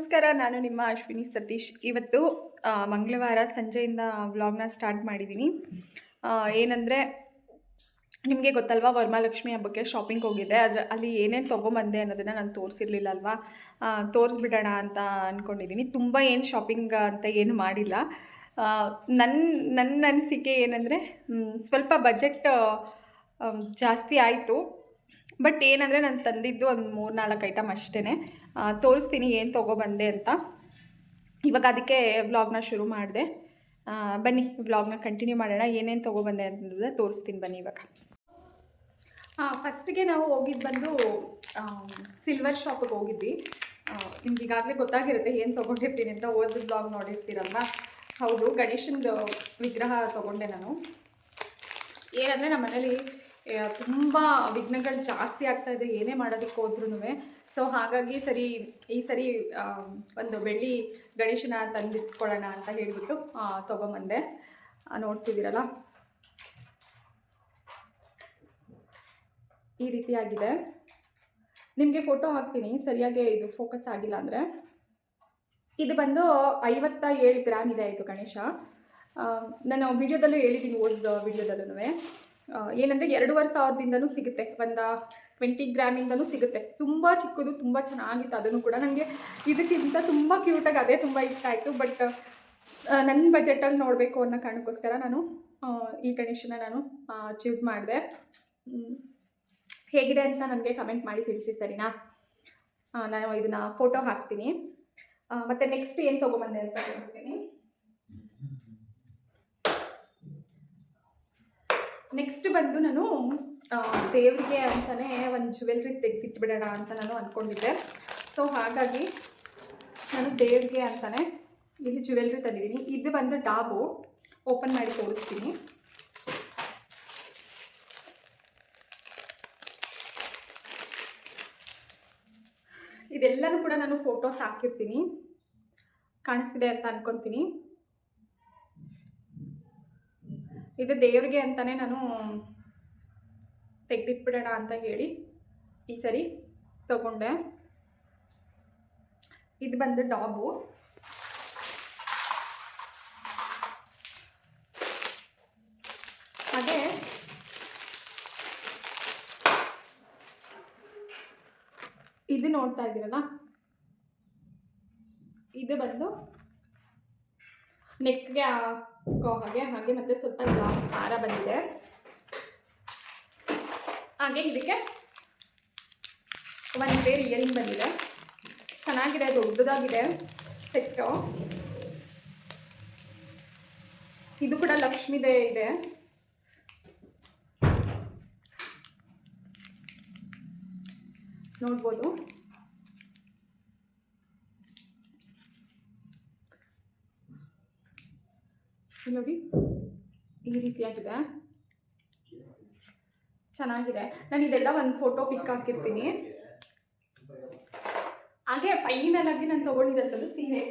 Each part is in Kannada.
ನಮಸ್ಕಾರ, ನಾನು ನಿಮ್ಮ ಅಶ್ವಿನಿ ಸತೀಶ್. ಇವತ್ತು ಮಂಗಳವಾರ ಸಂಜೆಯಿಂದ ವ್ಲಾಗ್ನ ಸ್ಟಾರ್ಟ್ ಮಾಡಿದ್ದೀನಿ ಏನಂದರೆ, ನಿಮಗೆ ಗೊತ್ತಲ್ವಾ, ವರ್ಮಾಲಕ್ಷ್ಮಿ ಹಬ್ಬಕ್ಕೆ ಶಾಪಿಂಗ್ ಹೋಗಿದ್ದೆ. ಅದ್ರ, ಅಲ್ಲಿ ಏನೇನು ತೊಗೊಂಬಂದೆ ಅನ್ನೋದನ್ನು ನಾನು ತೋರಿಸಿರ್ಲಿಲ್ಲ ಅಲ್ವಾ ತೋರಿಸ್ಬಿಡೋಣ ಅಂತ ಅಂದ್ಕೊಂಡಿದ್ದೀನಿ ತುಂಬ ಏನು ಶಾಪಿಂಗ್ ಅಂತ ಏನು ಮಾಡಿಲ್ಲ. ನನ್ನ ನನ್ನ ಅನಿಸಿಕೆ ಏನಂದರೆ ಸ್ವಲ್ಪ ಬಜೆಟ್ ಜಾಸ್ತಿ ಆಯಿತು. ಬಟ್ ಏನಂದರೆ ನಾನು ತಂದಿದ್ದು ಒಂದು ಮೂರು ನಾಲ್ಕು ಐಟಮ್ ಅಷ್ಟೇ ತೋರಿಸ್ತೀನಿ ಏನು ತೊಗೊಬಂದೆ ಅಂತ. ಇವಾಗ ಅದಕ್ಕೆ ವ್ಲಾಗ್ನ ಶುರು ಮಾಡಿದೆ. ಬನ್ನಿ ವ್ಲಾಗ್ನ ಕಂಟಿನ್ಯೂ ಮಾಡೋಣ. ಏನೇನು ತೊಗೊಬಂದೆ ಅಂತಂದರೆ ತೋರಿಸ್ತೀನಿ ಬನ್ನಿ ಇವಾಗ. ಫಸ್ಟಿಗೆ ನಾವು ಹೋಗಿದ್ದು ಬಂದು ಸಿಲ್ವರ್ ಶಾಪಿಗೆ ಹೋಗಿದ್ವಿ. ನಿಮ್ಗೆ ಈಗಾಗಲೇ ಗೊತ್ತಾಗಿರುತ್ತೆ ಏನು ತೊಗೊಂಡಿರ್ತೀನಿ ಅಂತ. ಓದಿದ ಬ್ಲಾಗ್ ನೋಡಿರ್ತೀರಲ್ಲ ಹೌದು ಗಣೇಶನ ವಿಗ್ರಹ ತೊಗೊಂಡೆ ನಾನು. ಏನಂದರೆ ನಮ್ಮ ಮನೇಲಿ ತುಂಬ ವಿಘ್ನಗಳು ಜಾಸ್ತಿ ಆಗ್ತಾ ಇದೆ, ಏನೇ ಮಾಡೋದಕ್ಕೆ ಹೋದ್ರೂ ಸೊ ಹಾಗಾಗಿ ಸರಿ, ಈ ಸರಿ ಒಂದು ಬೆಳ್ಳಿ ಗಣೇಶನ ತಂದಿಟ್ಕೊಳ್ಳೋಣ ಅಂತ ಹೇಳಿಬಿಟ್ಟು ತೊಗೊಂಬಂದೆ. ನೋಡ್ತಿದ್ದೀರಲ್ಲ? ಈ ರೀತಿಯಾಗಿದೆ. ನಿಮಗೆ ಫೋಟೋ ಹಾಕ್ತೀನಿ, ಸರಿಯಾಗಿ ಇದು ಫೋಕಸ್ ಆಗಿಲ್ಲ ಅಂದರೆ. ಇದು ಬಂದು ಐವತ್ತ ಏಳು ಗ್ರಾಮ್ ಇದೆ ಆಯಿತು ಗಣೇಶ. ನಾನು ವಿಡಿಯೋದಲ್ಲೂ ಹೇಳಿದ್ದೀನಿ ಓದ್ ವಿಡಿಯೋದಲ್ಲೂ ಏನಂದರೆ ಎರಡೂವರೆ ಸಾವಿರದಿಂದನೂ ಸಿಗುತ್ತೆ. ಒಂದು ಟ್ವೆಂಟಿ ಗ್ರಾಮಿಂದನೂ ಸಿಗುತ್ತೆ. ತುಂಬ ಚಿಕ್ಕದು, ತುಂಬ ಚೆನ್ನಾಗಿತ್ತು. ಅದನ್ನು ಕೂಡ ನನಗೆ ಇದಕ್ಕಿಂತ ತುಂಬ ಕ್ಯೂಟಾಗಿ ಅದೇ ತುಂಬ ಇಷ್ಟ ಆಯಿತು. ಬಟ್ ನನ್ನ ಬಜೆಟಲ್ಲಿ ನೋಡಬೇಕು ಅನ್ನೋ ಕಾರಣಕ್ಕೋಸ್ಕರ ನಾನು ಈ ಗಣೇಶನ ನಾನು ಚೂಸ್ ಮಾಡಿದೆ. ಹೇಗಿದೆ ಅಂತ ನನಗೆ ಕಮೆಂಟ್ ಮಾಡಿ ತಿಳಿಸಿ, ಸರಿನಾ? ನಾನು ಇದನ್ನು ಫೋಟೋ ಹಾಕ್ತೀನಿ. ಮತ್ತು ನೆಕ್ಸ್ಟ್ ಏನು ತೊಗೊಂಬಂದೆ ಅಂತ ತೋರಿಸ್ತೀನಿ. ನೆಕ್ಸ್ಟ್ ಬಂದು ನಾನು ದೇವರಿಗೆ ಅಂತಲೇ ಒಂದು ಜ್ಯುವೆಲ್ರಿ ತೆಗೆದಿಟ್ಬಿಡೋಣ ಅಂತ ನಾನು ಅಂದ್ಕೊಂಡಿದ್ದೆ ಸೊ ಹಾಗಾಗಿ ನಾನು ದೇವ್ರಿಗೆ ಅಂತಲೇ ಇಲ್ಲಿ ಜುವೆಲ್ರಿ ತಂದಿದ್ದೀನಿ. ಇದು ಬಂದು ಡಾಬು. ಓಪನ್ ಮಾಡಿ ತೋರಿಸ್ತೀನಿ. ಇದೆಲ್ಲನೂ ಕೂಡ ನಾನು ಫೋಟೋಸ್ ಹಾಕಿರ್ತೀನಿ. ಕಾಣಿಸ್ತಿದೆ ಅಂತ ಅನ್ಕೊತೀನಿ. ಇದು ದೇವ್ರಿಗೆ ಅಂತಲೇ ನಾನು ತೆಗೆದಿಟ್ಬಿಡೋಣ ಅಂತ ಹೇಳಿ ಈ ಸರಿ ತಗೊಂಡೆ. ಇದು ಬಂದು ಡಾಬು. ಹಾಗೆ ಇದು ನೋಡ್ತಾ ಇದ್ದೀರಲ್ಲ? ಇದು ಬಂದು ನೆಕ್ಗೆ ಹಾಕೋ ಹಾಗೆ ಹಾಗೆ ಮತ್ತೆ ಸ್ವಲ್ಪ ಹಾರ ಬಂದಿದೆ. ಹಾಗೆ ಇದಕ್ಕೆ ಒಂದು ಬೇರೆ ಇಯರಿಂಗ್ ಬಂದಿದೆ? ಚೆನ್ನಾಗಿದೆ, ದೊಡ್ಡದಾಗಿದೆ ಸೆಟ್ಟು. ಇದು ಕೂಡ ಲಕ್ಷ್ಮೀದೇ ಇದೆ. ನೋಡ್ಬೋದು. ನೋಡಿ, ಈ ರೀತಿಯಾಗಿದೆ. ಚೆನ್ನಾಗಿದೆ. ನಾನು ಇದೆಲ್ಲ ಒಂದು ಫೋಟೋ ಪಿಕ್ ಹಾಕಿರ್ತೀನಿ. ಹಾಗೆ ಫೈನಲ್ ಆಗಿ ನಾನು ತೊಗೊಂಡಿದ್ದಂಥದ್ದು ಸೀರೆ.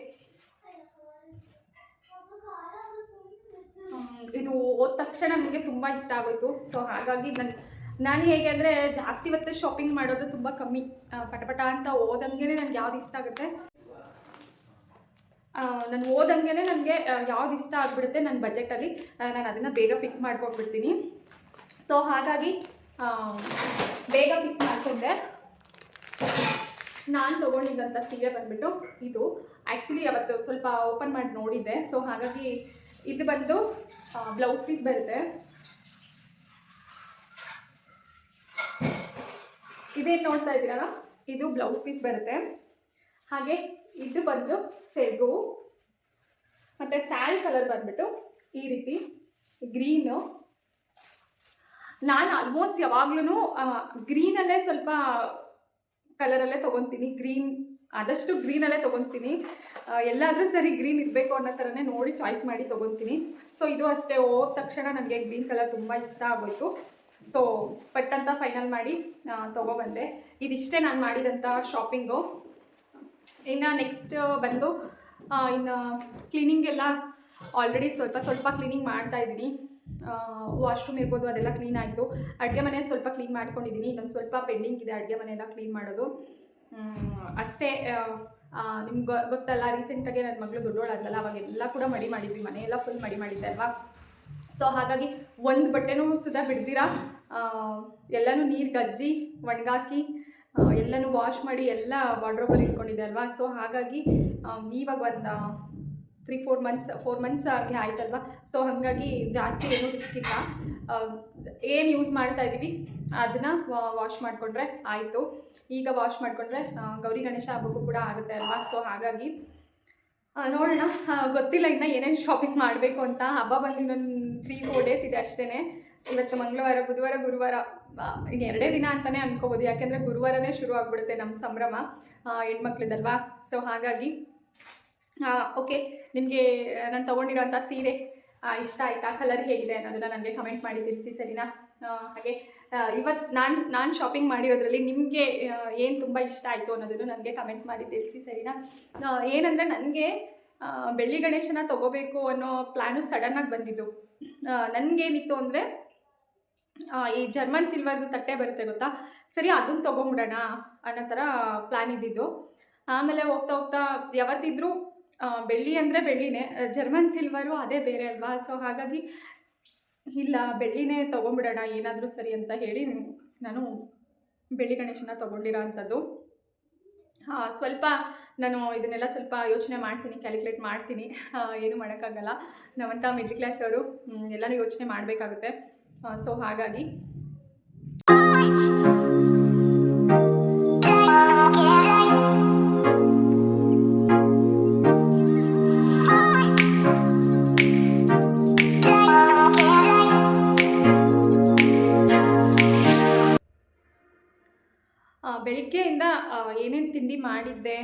ಇದು ಹೋದ ತಕ್ಷಣ ನನಗೆ ತುಂಬ ಇಷ್ಟ ಆಗೋಯ್ತು. ಸೊ ಹಾಗಾಗಿ ನಾನು ನಾನು ಹೇಗೆ ಅಂದರೆ ಜಾಸ್ತಿ ಇವತ್ತು ಶಾಪಿಂಗ್ ಮಾಡೋದು ತುಂಬ ಕಮ್ಮಿ. ಪಟಪಟ ಅಂತ ಹೋದಂಗೆ ನನಗೆ ಯಾವ್ದು ಇಷ್ಟ ಆಗುತ್ತೆ. ನಾನು ಓದಂಗೆ ನನಗೆ ಯಾವ್ದು ಇಷ್ಟ ಆಗಿಬಿಡುತ್ತೆ ನನ್ನ ಬಜೆಟಲ್ಲಿ ನಾನು ಅದನ್ನು ಬೇಗ ಪಿಕ್ ಮಾಡ್ಕೊಂಡ್ಬಿಡ್ತೀನಿ. ಸೊ ಹಾಗಾಗಿ ಬೇಗ ಪಿಕ್ ಮಾಡಿಕೊಂಡೆ. ನಾನು ತೊಗೊಂಡಿದ್ದಂಥ ಸೀರೆ ಬಂದುಬಿಟ್ಟು ಇದು. ಆ್ಯಕ್ಚುಲಿ ಅವತ್ತು ಸ್ವಲ್ಪ ಓಪನ್ ಮಾಡಿ ನೋಡಿದ್ದೆ. ಸೊ ಹಾಗಾಗಿ ಇದು ಬಂದು ಬ್ಲೌಸ್ ಪೀಸ್ ಬರುತ್ತೆ. ಇದೇನು ನೋಡ್ತಾ ಇದ್ದೀರಲ್ಲ ಇದು ಬ್ಲೌಸ್ ಪೀಸ್ ಬರುತ್ತೆ. ಹಾಗೆ, ಇದು ಬಂದು ಸೆರಗು ಮತ್ತು ಸ್ಯಾಲ್ ಕಲರ್ ಬಂದ್ಬಿಟ್ಟು ಈ ರೀತಿ ಗ್ರೀನು. ನಾನು ಆಲ್ಮೋಸ್ಟ್ ಯಾವಾಗ್ಲೂ ಗ್ರೀನಲ್ಲೇ ಸ್ವಲ್ಪ ಕಲರಲ್ಲೇ ತೊಗೊತೀನಿ. ಗ್ರೀನ್, ಆದಷ್ಟು ಗ್ರೀನಲ್ಲೇ ತೊಗೊತೀನಿ. ಎಲ್ಲಾದರೂ ಸರಿ ಗ್ರೀನ್ ಇರಬೇಕು ಅನ್ನೋ ಥರನೇ ನೋಡಿ ಚಾಯ್ಸ್ ಮಾಡಿ ತೊಗೊತೀನಿ. ಸೊ ಇದು ಅಷ್ಟೇ, ಹೋದ ತಕ್ಷಣ ನನಗೆ ಗ್ರೀನ್ ಕಲರ್ ತುಂಬ ಇಷ್ಟ ಆಗೋಯ್ತು. ಸೊ ಪಟ್ಟಂತ ಫೈನಲ್ ಮಾಡಿ ತೊಗೊಬಂದೆ ಇದಿಷ್ಟೇ ನಾನು ಮಾಡಿದಂಥ ಶಾಪಿಂಗು ಇನ್ನು ನೆಕ್ಸ್ಟ್ ಬಂದು ಇನ್ನು ಕ್ಲೀನಿಂಗ್ ಎಲ್ಲ ಆಲ್ರೆಡಿ ಸ್ವಲ್ಪ ಸ್ವಲ್ಪ ಕ್ಲೀನಿಂಗ್ ಮಾಡ್ತಾ ಇದ್ದೀನಿ. ವಾಶ್ರೂಮ್ ಇರ್ಬೋದು, ಅದೆಲ್ಲ ಕ್ಲೀನ್ ಆಯಿತು. ಅಡುಗೆ ಮನೆ ಸ್ವಲ್ಪ ಕ್ಲೀನ್ ಮಾಡ್ಕೊಂಡಿದ್ದೀನಿ. ಇನ್ನೊಂದು ಸ್ವಲ್ಪ ಪೆಂಡಿಂಗ್ ಇದೆ ಅಡುಗೆ ಮನೆ ಎಲ್ಲ ಕ್ಲೀನ್ ಮಾಡೋದು. ಅಷ್ಟೇ ನಿಮ್ಗೆ ಗೊತ್ತಲ್ಲ ರೀಸೆಂಟಾಗಿ ನನ್ನ ಮಗಳು ದೊಡ್ಡೋಳಾದ್ಲಲ್ಲ ಅವಾಗೆಲ್ಲ ಕೂಡ ಮಡಿ ಮಾಡಿದ್ವಿ. ಮನೆಯೆಲ್ಲ ಫುಲ್ ಮಡಿ ಮಾಡಿದ್ದೆ ಅಲ್ವಾ? ಸೊ ಹಾಗಾಗಿ ಒಂದು ಬಟ್ಟೆನೂ ಸುಧಾ ಬಿಡ್ದಿರ ಎಲ್ಲನೂ ನೀರು ಗಜ್ಜಿ, ಒಣಗಾಕಿ ಎಲ್ಲನೂ ವಾಶ್ ಮಾಡಿ ಎಲ್ಲ ವಾರ್ಡ್ರೋಬಲ್ಲಿ ಇಟ್ಕೊಂಡಿದ್ದೆ ಅಲ್ವಾ? ಸೊ ಹಾಗಾಗಿ ಇವಾಗ ಒಂದು three four months four months ಆಗಿ ಆಯ್ತಲ್ವಾ? ಸೊ ಹಾಗಾಗಿ ಜಾಸ್ತಿ ಏನೂ ರಿಸ್ಕ್ ಇಲ್ಲ. ಏನು ಯೂಸ್ ಮಾಡ್ತಾ ಇದ್ದೀವಿ ಅದನ್ನು ವಾಶ್ ಮಾಡಿಕೊಂಡ್ರೆ ಆಯಿತು. ಈಗ ವಾಶ್ ಮಾಡಿಕೊಂಡ್ರೆ ಗೌರಿ ಗಣೇಶ ಹಬ್ಬಕ್ಕೂ ಕೂಡ ಆಗುತ್ತೆ ಅಲ್ವಾ? ಸೊ ಹಾಗಾಗಿ ನೋಡೋಣ. ಗೊತ್ತಿಲ್ಲ ಇನ್ನು ಏನೇನು ಶಾಪಿಂಗ್ ಮಾಡಬೇಕು ಅಂತ. ಹಬ್ಬ ಬಂದು ಇನ್ನೊಂದು ತ್ರೀ ಫೋರ್ ಡೇಸ್ ಇದೆ ಅಷ್ಟೇ ಇವತ್ತು ಮಂಗಳವಾರ, ಬುಧವಾರ, ಗುರುವಾರ ಇನ್ನು ಎರಡೇ ದಿನ ಅಂತಲೇ ಅನ್ಕೋಬೋದು. ಯಾಕೆಂದರೆ ಗುರುವಾರನೇ ಶುರು ಆಗಿಬಿಡುತ್ತೆ ನಮ್ಮ ಸಂಭ್ರಮ ಹೆಣ್ಮಕ್ಳಿದಲ್ವಾ? ಸೊ ಹಾಗಾಗಿ ಓಕೆ ನಿಮಗೆ ನಾನು ತೊಗೊಂಡಿರೋಂಥ ಸೀರೆ ಇಷ್ಟ ಆಯಿತಾ? ಕಲರ್ ಹೇಗಿದೆ ಅನ್ನೋದನ್ನು ನನಗೆ ಕಮೆಂಟ್ ಮಾಡಿ ತಿಳಿಸಿ, ಸರಿನಾ? ಹಾಗೆ ಇವತ್ತು ನಾನು ನಾನು ಶಾಪಿಂಗ್ ಮಾಡಿರೋದ್ರಲ್ಲಿ ನಿಮಗೆ ಏನು ತುಂಬ ಇಷ್ಟ ಆಯಿತು ಅನ್ನೋದನ್ನು ನನಗೆ ಕಮೆಂಟ್ ಮಾಡಿ ತಿಳಿಸಿ, ಸರಿನಾ? ಏನಂದರೆ ನನಗೆ ಬೆಳ್ಳಿ ಗಣೇಶನ ತೊಗೋಬೇಕು ಅನ್ನೋ ಪ್ಲ್ಯಾನು ಸಡನ್ನಾಗಿ ಬಂದಿದ್ದು. ನನಗೇನಿತ್ತು ಅಂದರೆ ಈ ಜರ್ಮನ್ ಸಿಲ್ವರ್ದು ತಟ್ಟೆ ಬರುತ್ತೆ ಗೊತ್ತಾ? ಸರಿ, ಅದನ್ನು ತೊಗೊಂಬಿಡೋಣ ಅನ್ನೋ ಥರ ಪ್ಲ್ಯಾನ್ ಇದ್ದಿದ್ದು. ಆಮೇಲೆ ಹೋಗ್ತಾ ಹೋಗ್ತಾ ಯಾವತ್ತಿದ್ರೂ ಬೆಳ್ಳಿ ಅಂದರೆ ಬೆಳ್ಳಿನೇ ಜರ್ಮನ್ ಸಿಲ್ವರು ಅದೇ ಬೇರೆ ಅಲ್ವಾ? ಸೊ ಹಾಗಾಗಿ ಇಲ್ಲ, ಬೆಳ್ಳಿನೇ ತೊಗೊಂಬಿಡೋಣ ಏನಾದರೂ ಸರಿ ಅಂತ ಹೇಳಿ ನಾನು ಬೆಳ್ಳಿ ಗಣೇಶನ ತೊಗೊಂಡಿರೋ ಅಂಥದ್ದು. ಸ್ವಲ್ಪ ನಾನು ಇದನ್ನೆಲ್ಲ ಸ್ವಲ್ಪ ಯೋಚನೆ ಮಾಡ್ತೀನಿ ಕ್ಯಾಲ್ಕುಲೇಟ್ ಮಾಡ್ತೀನಿ. ಏನು ಮಾಡೋಕ್ಕಾಗಲ್ಲ. ನಾವಂಥ ಮಿಡ್ಲ್ ಕ್ಲಾಸ್ ಅವರು ಎಲ್ಲನೂ ಯೋಚನೆ ಮಾಡಬೇಕಾಗುತ್ತೆ. ಸೊ ಹಾಗಾಗಿ. ಬೆಳಿಗ್ಗೆಯಿಂದ ಏನೇನು ತಿಂಡಿ ಮಾಡಿದ್ದೆ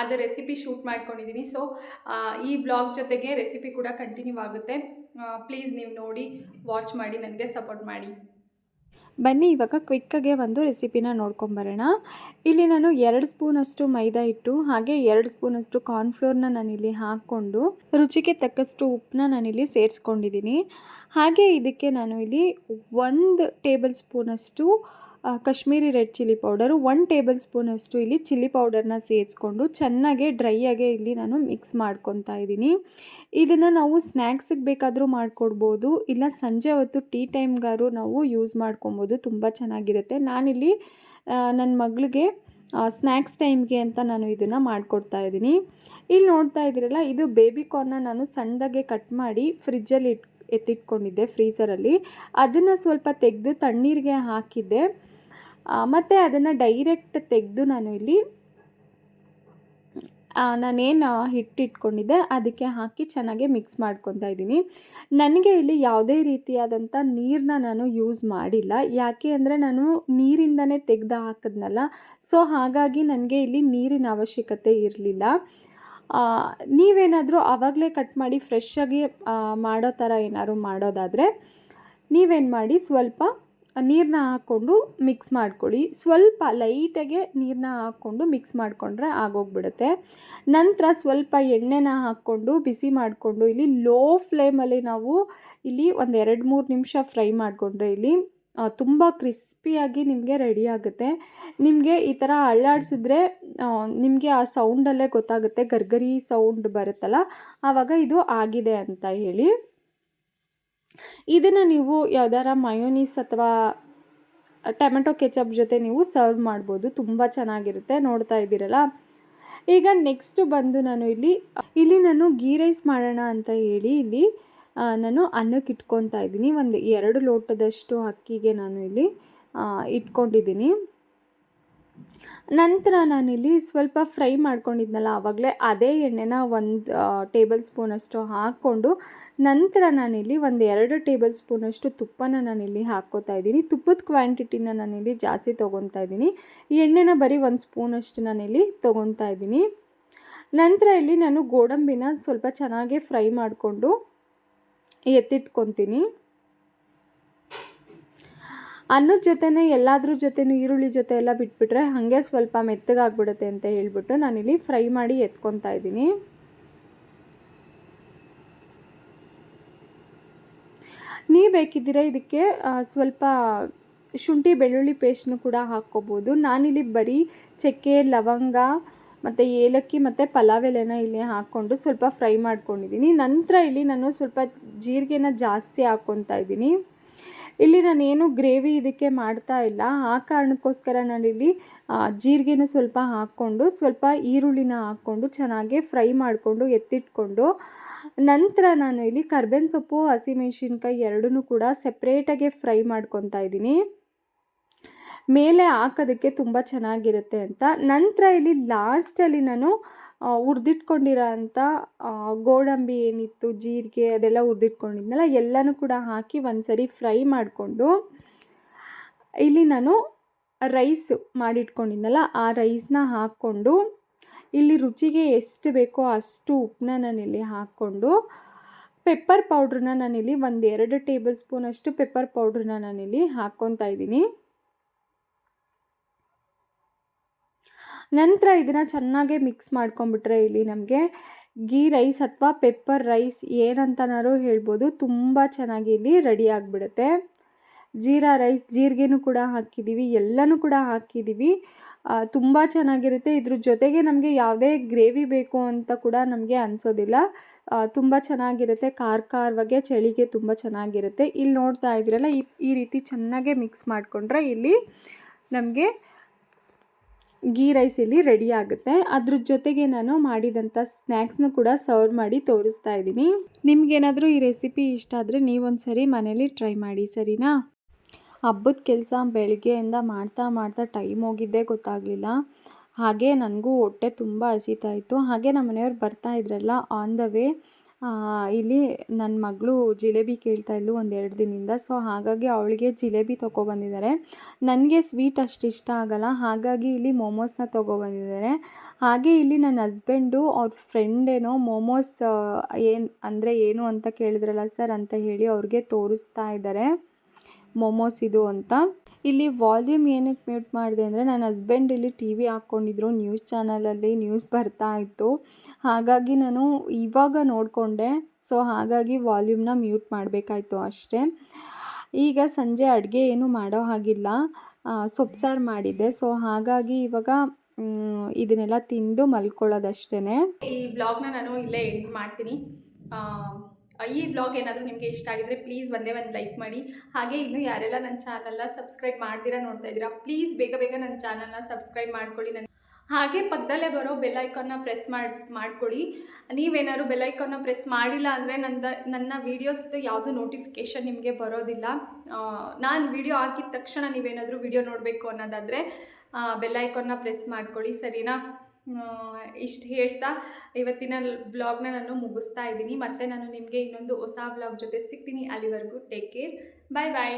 ಅದು ರೆಸಿಪಿ ಶೂಟ್ ಮಾಡ್ಕೊಂಡಿದ್ದೀನಿ ಸೊ ಈ ಬ್ಲಾಗ್ ಜೊತೆಗೆ ರೆಸಿಪಿ ಕೂಡ ಕಂಟಿನ್ಯೂ ಆಗುತ್ತೆ. ಪ್ಲೀಸ್ ನೀವು ನೋಡಿ ವಾಚ್ ಮಾಡಿ, ನನಗೆ ಸಪೋರ್ಟ್ ಮಾಡಿ. ಬನ್ನಿ, ಇವಾಗ ಕ್ವಿಕ್ಕಾಗೆ ಒಂದು ರೆಸಿಪಿನ ನೋಡ್ಕೊಂಬರೋಣ ಇಲ್ಲಿ ನಾನು ಎರಡು ಸ್ಪೂನಷ್ಟು ಮೈದಾ ಹಿಟ್ಟು, ಹಾಗೆ ಎರಡು ಸ್ಪೂನಷ್ಟು ಕಾರ್ನ್ಫ್ಲೋರ್ನ ನಾನಿಲ್ಲಿ ಹಾಕ್ಕೊಂಡು, ರುಚಿಗೆ ತಕ್ಕಷ್ಟು ಉಪ್ಪನ್ನ ನಾನಿಲ್ಲಿ ಸೇರಿಸ್ಕೊಂಡಿದ್ದೀನಿ. ಹಾಗೆ ಇದಕ್ಕೆ ನಾನು ಇಲ್ಲಿ ಒಂದು ಟೇಬಲ್ ಸ್ಪೂನಷ್ಟು Kashmiri red chilli powder one table ಸ್ಪೂನಷ್ಟು ಇಲ್ಲಿ ಚಿಲ್ಲಿ ಪೌಡರ್ನ ಸೇರಿಸ್ಕೊಂಡು ಚೆನ್ನಾಗೆ ಡ್ರೈಯಾಗೆ ಇಲ್ಲಿ ನಾನು ಮಿಕ್ಸ್ ಮಾಡ್ಕೊತಾ ಇದ್ದೀನಿ. ಇದನ್ನು ನಾವು ಸ್ನ್ಯಾಕ್ಸಿಗೆ ಬೇಕಾದರೂ ಮಾಡಿಕೊಡ್ಬೋದು, ಇಲ್ಲ ಸಂಜೆ ಹೊತ್ತು ಟೀ ಟೈಮ್ಗಾರು ನಾವು ಯೂಸ್ ಮಾಡ್ಕೊಬೋದು, ತುಂಬ ಚೆನ್ನಾಗಿರುತ್ತೆ. ನಾನಿಲ್ಲಿ ನನ್ನ ಮಗಳಿಗೆ ಸ್ನ್ಯಾಕ್ಸ್ ಟೈಮ್ಗೆ ಅಂತ ನಾನು ಇದನ್ನು ಮಾಡಿಕೊಡ್ತಾ ಇದ್ದೀನಿ. ಇಲ್ಲಿ ನೋಡ್ತಾ ಇದ್ದೀರಲ್ಲ, ಇದು ಬೇಬಿ ಕಾರ್ನ ನಾನು ಸಣ್ಣದಾಗೆ ಕಟ್ ಮಾಡಿ ಫ್ರಿಜ್ಜಲ್ಲಿ ಇಟ್ ಎತ್ತಿಟ್ಕೊಂಡಿದ್ದೆ ಫ್ರೀಸರಲ್ಲಿ. ಅದನ್ನು ಸ್ವಲ್ಪ ತೆಗೆದು ತಣ್ಣೀರಿಗೆ ಹಾಕಿದ್ದೆ. ಮತ್ತು ಅದನ್ನು ಡೈರೆಕ್ಟ್ ತೆಗೆದು ನಾನು ಇಲ್ಲಿ ನಾನೇನು ಹಿಟ್ಟಿಟ್ಕೊಂಡಿದ್ದೆ, ಅದಕ್ಕೆ ಹಾಕಿ ಚೆನ್ನಾಗಿ ಮಿಕ್ಸ್ ಮಾಡ್ಕೊತಾ ಇದ್ದೀನಿ. ನನಗೆ ಇಲ್ಲಿ ಯಾವುದೇ ರೀತಿಯಾದಂಥ ನೀರನ್ನ ನಾನು ಯೂಸ್ ಮಾಡಿಲ್ಲ. ಯಾಕೆ ಅಂದರೆ ನಾನು ನೀರಿಂದನೇ ತೆಗೆದು ಹಾಕಿದ್ನಲ್ಲ. ಸೊ, ಹಾಗಾಗಿ ನನಗೆ ಇಲ್ಲಿ ನೀರಿನ ಅವಶ್ಯಕತೆ ಇರಲಿಲ್ಲ. ನೀವೇನಾದರೂ ಆವಾಗಲೇ ಕಟ್ ಮಾಡಿ ಫ್ರೆಶ್ಶಾಗಿ ಮಾಡೋ ಥರ ಏನಾದ್ರು ಮಾಡೋದಾದರೆ, ನೀವೇನು ಮಾಡಿ ಸ್ವಲ್ಪ ನೀರನ್ನ ಹಾಕ್ಕೊಂಡು ಮಿಕ್ಸ್ ಮಾಡ್ಕೊಳ್ಳಿ. ಸ್ವಲ್ಪ ಲೈಟಾಗೆ ನೀರನ್ನ ಹಾಕ್ಕೊಂಡು ಮಿಕ್ಸ್ ಮಾಡಿಕೊಂಡ್ರೆ ಆಗೋಗ್ಬಿಡುತ್ತೆ. ನಂತರ ಸ್ವಲ್ಪ ಎಣ್ಣೆನ ಹಾಕ್ಕೊಂಡು ಬಿಸಿ ಮಾಡಿಕೊಂಡು ಇಲ್ಲಿ ಲೋ ಫ್ಲೇಮಲ್ಲಿ ನಾವು ಇಲ್ಲಿ ಒಂದು ಎರಡು ಮೂರು ನಿಮಿಷ ಫ್ರೈ ಮಾಡಿಕೊಂಡ್ರೆ ಇಲ್ಲಿ ತುಂಬ ಕ್ರಿಸ್ಪಿಯಾಗಿ ನಿಮಗೆ ರೆಡಿ ಆಗುತ್ತೆ. ನಿಮಗೆ ಈ ಥರ ಅಳ್ಳಾಡಿಸಿದ್ರೆ ನಿಮಗೆ ಆ ಸೌಂಡಲ್ಲೇ ಗೊತ್ತಾಗುತ್ತೆ, ಗರ್ಗರಿ ಸೌಂಡ್ ಬರುತ್ತಲ್ಲ, ಆವಾಗ ಇದು ಆಗಿದೆ ಅಂತ ಹೇಳಿ. ಇದನ್ನು ನೀವು ಯಾವ್ದಾರ ಮಯೋನೀಸ್ ಅಥವಾ ಟೊಮೆಟೊ ಕೆಚಪ್ ಜೊತೆ ನೀವು ಸರ್ವ್ ಮಾಡ್ಬೋದು. ತುಂಬ ಚೆನ್ನಾಗಿರುತ್ತೆ, ನೋಡ್ತಾ ಇದ್ದೀರಲ್ಲ? ಈಗ ನೆಕ್ಸ್ಟ್ ಬಂದು ನಾನು ಇಲ್ಲಿ ಇಲ್ಲಿ ನಾನು ಗೀ ರೈಸ್ ಮಾಡೋಣ ಅಂತ ಹೇಳಿ ಇಲ್ಲಿ ನಾನು ಅನ್ನಕ್ಕೆ ಇಟ್ಕೊತಾ ಇದ್ದೀನಿ. ಒಂದು ಎರಡು ಲೋಟದಷ್ಟು ಅಕ್ಕಿಗೆ ನಾನು ಇಲ್ಲಿ ಇಟ್ಕೊಂಡಿದ್ದೀನಿ. ನಂತರ ನಾನಿಲ್ಲಿ ಸ್ವಲ್ಪ ಫ್ರೈ ಮಾಡ್ಕೊಂಡಿದ್ನಲ್ಲ, ಆವಾಗಲೇ ಅದೇ ಎಣ್ಣೆನ ಒಂದು ಟೇಬಲ್ ಸ್ಪೂನಷ್ಟು ಹಾಕ್ಕೊಂಡು ನಂತರ ನಾನಿಲ್ಲಿ ಒಂದು ಎರಡು ಟೇಬಲ್ ಸ್ಪೂನಷ್ಟು ತುಪ್ಪನ ನಾನಿಲ್ಲಿ ಹಾಕ್ಕೋತಾ ಇದ್ದೀನಿ. ತುಪ್ಪದ ಕ್ವಾಂಟಿಟಿನ ನಾನಿಲ್ಲಿ ಜಾಸ್ತಿ ತೊಗೊತಾ ಇದ್ದೀನಿ. ಎಣ್ಣೆನ ಬರೀ ಒಂದು ಸ್ಪೂನಷ್ಟು ನಾನಿಲ್ಲಿ ತೊಗೊತಾ ಇದ್ದೀನಿ. ನಂತರ ಇಲ್ಲಿ ನಾನು ಗೋಡಂಬಿನ ಸ್ವಲ್ಪ ಚೆನ್ನಾಗಿ ಫ್ರೈ ಮಾಡಿಕೊಂಡು ಎತ್ತಿಟ್ಕೊತೀನಿ. ಅನ್ನದ ಜೊತೆನೇ, ಎಲ್ಲಾದ್ರ ಜೊತೆನೂ ಈರುಳ್ಳಿ ಜೊತೆ ಎಲ್ಲ ಬಿಟ್ಬಿಟ್ರೆ ಹಾಗೆ ಸ್ವಲ್ಪ ಮೆತ್ತಗಾಗ್ಬಿಡುತ್ತೆ ಅಂತ ಹೇಳ್ಬಿಟ್ಟು ನಾನಿಲ್ಲಿ ಫ್ರೈ ಮಾಡಿ ಎತ್ಕೊತಾ ಇದ್ದೀನಿ. ನೀವು ಬೇಕಿದ್ದೀರಾ ಇದಕ್ಕೆ ಸ್ವಲ್ಪ ಶುಂಠಿ ಬೆಳ್ಳುಳ್ಳಿ ಪೇಸ್ಟ್ನು ಕೂಡ ಹಾಕ್ಕೋಬೋದು. ನಾನಿಲ್ಲಿ ಬರೀ ಚಕ್ಕೆ, ಲವಂಗ ಮತ್ತು ಏಲಕ್ಕಿ ಮತ್ತು ಪಲಾವ್ ಎಲೆನ ಇಲ್ಲಿ ಹಾಕ್ಕೊಂಡು ಸ್ವಲ್ಪ ಫ್ರೈ ಮಾಡ್ಕೊಂಡಿದ್ದೀನಿ. ನಂತರ ಇಲ್ಲಿ ನಾನು ಸ್ವಲ್ಪ ಜೀರಿಗೆನ ಜಾಸ್ತಿ ಹಾಕ್ಕೊತಾ ಇದ್ದೀನಿ. ಇಲ್ಲಿ ನಾನೇನು ಗ್ರೇವಿ ಇದಕ್ಕೆ ಮಾಡ್ತಾ ಇಲ್ಲ. ಆ ಕಾರಣಕ್ಕೋಸ್ಕರ ನಾನಿಲ್ಲಿ ಜೀರಿಗೆನ ಸ್ವಲ್ಪ ಹಾಕ್ಕೊಂಡು, ಸ್ವಲ್ಪ ಈರುಳ್ಳಿನ ಹಾಕ್ಕೊಂಡು ಚೆನ್ನಾಗಿ ಫ್ರೈ ಮಾಡಿಕೊಂಡು ಎತ್ತಿಟ್ಕೊಂಡು, ನಂತರ ನಾನು ಇಲ್ಲಿ ಕರ್ಬೇವಿನ ಸೊಪ್ಪು ಹಸಿಮೆಣ್ಸಿನ್ಕಾಯಿ ಎರಡನ್ನೂ ಕೂಡ ಸಪ್ರೇಟಾಗೆ ಫ್ರೈ ಮಾಡ್ಕೊತಾ ಇದ್ದೀನಿ. ಮೇಲೆ ಹಾಕೋದಕ್ಕೆ ತುಂಬ ಚೆನ್ನಾಗಿರುತ್ತೆ ಅಂತ. ನಂತರ ಇಲ್ಲಿ ಲಾಸ್ಟಲ್ಲಿ ನಾನು ಹುರಿದಿಟ್ಕೊಂಡಿರೋ ಅಂಥ ಗೋಡಂಬಿ ಏನಿತ್ತು, ಜೀರಿಗೆ ಅದೆಲ್ಲ ಹುರಿದಿಟ್ಕೊಂಡಿದ್ನಲ್ಲ, ಎಲ್ಲನೂ ಕೂಡ ಹಾಕಿ ಒಂದ್ಸರಿ ಫ್ರೈ ಮಾಡಿಕೊಂಡು, ಇಲ್ಲಿ ನಾನು ರೈಸ್ ಮಾಡಿಟ್ಕೊಂಡಿದ್ನಲ್ಲ, ಆ ರೈಸ್ನ ಹಾಕ್ಕೊಂಡು, ಇಲ್ಲಿ ರುಚಿಗೆ ಎಷ್ಟು ಬೇಕೋ ಅಷ್ಟು ಉಪ್ಪನ್ನ ನಾನಿಲ್ಲಿ ಹಾಕ್ಕೊಂಡು, ಪೆಪ್ಪರ್ ಪೌಡ್ರನ್ನ ನಾನಿಲ್ಲಿ ಒಂದು ಎರಡು ಟೇಬಲ್ ಸ್ಪೂನಷ್ಟು ಪೆಪ್ಪರ್ ಪೌಡ್ರನ್ನ ನಾನಿಲ್ಲಿ ಹಾಕ್ಕೊತಾ ಇದ್ದೀನಿ. ನಂತರ ಇದನ್ನು ಚೆನ್ನಾಗೇ ಮಿಕ್ಸ್ ಮಾಡ್ಕೊಂಬಿಟ್ರೆ ಇಲ್ಲಿ ನಮಗೆ ಗೀ ರೈಸ್ ಅಥವಾ ಪೆಪ್ಪರ್ ರೈಸ್ ಏನಂತನಾರು ಹೇಳ್ಬೋದು. ತುಂಬ ಚೆನ್ನಾಗಿ ಇಲ್ಲಿ ರೆಡಿ ಆಗಿಬಿಡುತ್ತೆ. ಜೀರಾ ರೈಸ್ ಜೀರಿಗೆನೂ ಕೂಡ ಹಾಕಿದ್ದೀವಿ ಎಲ್ಲನೂ ಕೂಡ ಹಾಕಿದ್ದೀವಿ ತುಂಬ ಚೆನ್ನಾಗಿರುತ್ತೆ. ಇದ್ರ ಜೊತೆಗೆ ನಮಗೆ ಯಾವುದೇ ಗ್ರೇವಿ ಬೇಕು ಅಂತ ಕೂಡ ನಮಗೆ ಅನಿಸೋದಿಲ್ಲ. ತುಂಬ ಚೆನ್ನಾಗಿರುತ್ತೆ. ಖಾರ ಖಾರವಾಗೆ ಚಳಿಗೆ ತುಂಬ ಚೆನ್ನಾಗಿರುತ್ತೆ. ಇಲ್ಲಿ ನೋಡ್ತಾ ಇದ್ದೀರಲ್ಲ, ಈ ಈ ರೀತಿ ಚೆನ್ನಾಗೆ ಮಿಕ್ಸ್ ಮಾಡಿಕೊಂಡ್ರೆ ಇಲ್ಲಿ ನಮಗೆ ಗೀ ರೈಸ್ ಇಲ್ಲಿ ರೆಡಿ ಆಗುತ್ತೆ. ಅದ್ರ ಜೊತೆಗೆ ನಾನು ಮಾಡಿದಂಥ ಸ್ನ್ಯಾಕ್ಸ್ನ ಕೂಡ ಸರ್ವ್ ಮಾಡಿ ತೋರಿಸ್ತಾ ಇದ್ದೀನಿ. ನಿಮ್ಗೇನಾದರೂ ಈ ರೆಸಿಪಿ ಇಷ್ಟ ಆದರೆ ನೀವೊಂದು ಸರಿ ಮನೇಲಿ ಟ್ರೈ ಮಾಡಿ, ಸರಿನಾ? ಹಬ್ಬದ ಕೆಲಸ ಬೆಳಗ್ಗೆಯಿಂದ ಮಾಡ್ತಾ ಮಾಡ್ತಾ ಟೈಮ್ ಹೋಗಿದ್ದೇ ಗೊತ್ತಾಗಲಿಲ್ಲ. ಹಾಗೆ ನನಗೂ ಹೊಟ್ಟೆ ತುಂಬ ಹಸಿತಾ ಇತ್ತು. ಹಾಗೆ ನಮ್ಮ ಮನೆಯವ್ರು ಬರ್ತಾ ಇದ್ರಲ್ಲ ಆನ್ ದ ವೇ ಇಲ್ಲಿ ನನ್ನ ಮಗಳು ಜಿಲೇಬಿ ಕೇಳ್ತಾ ಇದ್ಲು ಒಂದು ಎರಡು ದಿನದಿಂದ. ಸೊ ಹಾಗಾಗಿ ಅವಳಿಗೆ ಜಿಲೇಬಿ ತೊಗೊಬಂದಿದ್ದಾರೆ ನನಗೆ ಸ್ವೀಟ್ ಅಷ್ಟು ಇಷ್ಟ ಆಗಲ್ಲ. ಹಾಗಾಗಿ ಇಲ್ಲಿ ಮೋಮೋಸ್ನ ತೊಗೊಬಂದಿದ್ದಾರೆ ಹಾಗೆ ಇಲ್ಲಿ ನನ್ನ ಹಸ್ಬೆಂಡು ಅವ್ರ ಫ್ರೆಂಡ್ ಏನೋ ಮೋಮೋಸ್ ಏನು, ಅಂದರೆ ಏನು ಅಂತ ಕೇಳಿದ್ರಲ್ಲ ಸರ್ ಅಂತ ಹೇಳಿ ಅವ್ರಿಗೆ ತೋರಿಸ್ತಾ ಇದ್ದಾರೆ. ಮೋಮೋಸ್ ಇದು ಅಂತ. ಇಲ್ಲಿ ವಾಲ್ಯೂಮ್ ಏನಕ್ಕೆ ಮ್ಯೂಟ್ ಮಾಡಿದೆ ಅಂದರೆ ನನ್ನ ಹಸ್ಬೆಂಡ್ ಇಲ್ಲಿ ಟಿ ವಿ ಹಾಕ್ಕೊಂಡಿದ್ರು, ನ್ಯೂಸ್ ಚಾನಲಲ್ಲಿ ನ್ಯೂಸ್ ಬರ್ತಾ ಇತ್ತು. ಹಾಗಾಗಿ ನಾನು ಇವಾಗ ನೋಡಿಕೊಂಡೆ, ಸೊ ಹಾಗಾಗಿ ವಾಲ್ಯೂಮ್ನ ಮ್ಯೂಟ್ ಮಾಡಬೇಕಾಯ್ತು ಅಷ್ಟೇ. ಈಗ ಸಂಜೆ ಅಡುಗೆ ಏನು ಮಾಡೋ ಹಾಗಿಲ್ಲ. ಸೊಪ್ಪು ಸಾರು ಮಾಡಿದ್ದೆ, ಸೊ ಹಾಗಾಗಿ ಇವಾಗ ಇದನ್ನೆಲ್ಲ ತಿಂದು ಮಲ್ಕೊಳ್ಳೋದಷ್ಟೇ ಈ ಬ್ಲಾಗ್ನ ನಾನು ಇಲ್ಲೇ ಎಂಡ್ ಮಾಡ್ತೀನಿ. ಈ ಬ್ಲಾಗ್ ಏನಾದರೂ ನಿಮಗೆ ಇಷ್ಟ ಆಗಿದ್ರೆ ಪ್ಲೀಸ್ ಒಂದೇ ಒಂದು ಲೈಕ್ ಮಾಡಿ. ಹಾಗೆ ಇನ್ನು ಯಾರೆಲ್ಲ ನನ್ನ ಚಾನಲ್ನ ಸಬ್ಸ್ಕ್ರೈಬ್ ಮಾಡ್ದಿರಾ ನೋಡ್ತಾ ಇದ್ದೀರಾ ಪ್ಲೀಸ್ ಬೇಗ ಬೇಗ ನನ್ನ ಚಾನಲ್ನ ಸಬ್ಸ್ಕ್ರೈಬ್ ಮಾಡ್ಕೊಳ್ಳಿ ನನ್ನ ಹಾಗೆ ಪಕ್ಕದಲ್ಲೇ ಬರೋ ಬೆಲ್ ಐಕಾನ್ನ ಪ್ರೆಸ್ ಮಾಡಿ ಮಾಡ್ಕೊಳ್ಳಿ. ನೀವೇನಾದ್ರು ಬೆಲ್ ಐಕಾನ್ನ ಪ್ರೆಸ್ ಮಾಡಿಲ್ಲ ಅಂದರೆ ನನ್ನ ನನ್ನ ವೀಡಿಯೋಸ್ದು ಯಾವುದು ನೋಟಿಫಿಕೇಷನ್ ನಿಮಗೆ ಬರೋದಿಲ್ಲ. ನಾನು ವಿಡಿಯೋ ಹಾಕಿದ ತಕ್ಷಣ ನೀವೇನಾದರೂ ವಿಡಿಯೋ ನೋಡಬೇಕು ಅನ್ನೋದಾದರೆ ಬೆಲ್ ಐಕಾನ್ನ ಪ್ರೆಸ್ ಮಾಡ್ಕೊಳ್ಳಿ, ಸರಿನಾ? ಇಷ್ಟು ಹೇಳ್ತಾ ಇವತ್ತಿನ ಬ್ಲಾಗ್ನ ನಾನು ಮುಗಿಸ್ತಾ ಇದ್ದೀನಿ. ಮತ್ತು ನಾನು ನಿಮಗೆ ಇನ್ನೊಂದು ಹೊಸ ಬ್ಲಾಗ್ ಜೊತೆ ಸಿಗ್ತೀನಿ. ಅಲ್ಲಿವರೆಗೂ ಟೇಕ್ ಕೇರ್ ಬಾಯ್ ಬಾಯ್